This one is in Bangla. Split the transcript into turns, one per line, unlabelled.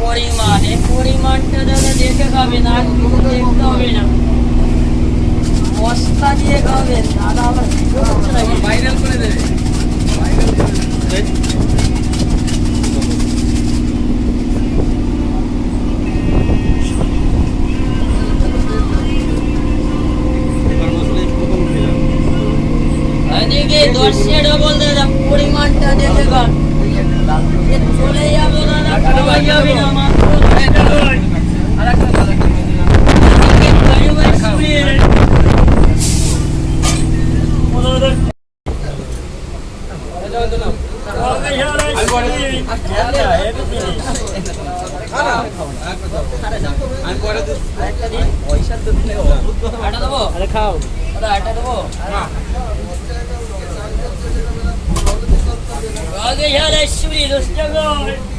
পরিমাণ পরিমাণটা দাদা দেখে খাবেন আর দেখতে হবে না বস্তা দিয়ে খাবেন দাদা আবার এদিকে দশে ডবল দাদা পরিমাণটা দেখে চলে যাবে দাদা যাবে না মাত্র
পয়সা তো দিলে
আটা দেবো?
আরে খাও
আটা দেবো? 接下来修理都是这个。